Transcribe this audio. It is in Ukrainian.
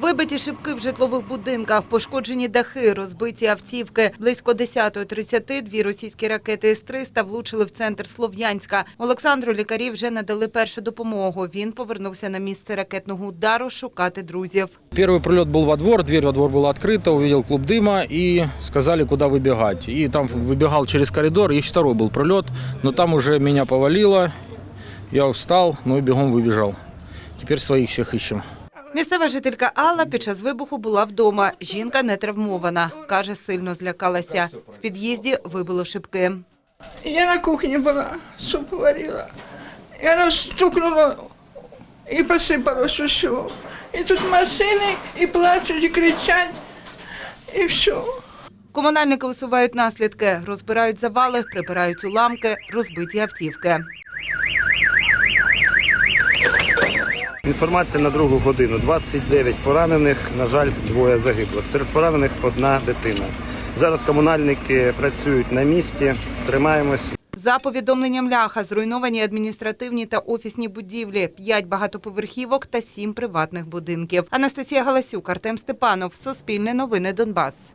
Вибиті шибки в житлових будинках, пошкоджені дахи, розбиті автівки. Близько 10.30 дві російські ракети С-300 влучили в центр Слов'янська. Олександру лікарі вже надали першу допомогу. Він повернувся на місце ракетного удару шукати друзів. Первый прилет был во двор, дверь во двор была открыта, увидел клуб дыма и сказали, куда выбегать. И там выбегал через коридор, и второй был прилет, но там уже меня повалило. Я встал, ну и бегом выбежал. Теперь своих всех ищем. Місцева жителька Алла під час вибуху була вдома. Жінка не травмована. Каже, сильно злякалася. В під'їзді вибило шибки. Я на кухне была, суп варила. И оно стукнуло и посыпалось все. И тут машины, и плачут, и кричат, и все. Комунальники усувають наслідки, розбирають завали, прибирають уламки, розбиті автівки. Інформація на другу годину. 29 поранених, на жаль, двоє загиблих. Серед поранених одна дитина. Зараз комунальники працюють на місці, тримаємось. За повідомленням ляха зруйновані адміністративні та офісні будівлі, п'ять багатоповерхівок та сім приватних будинків. Анастасія Галасюк, Артем Степанов, Суспільне новини Донбас.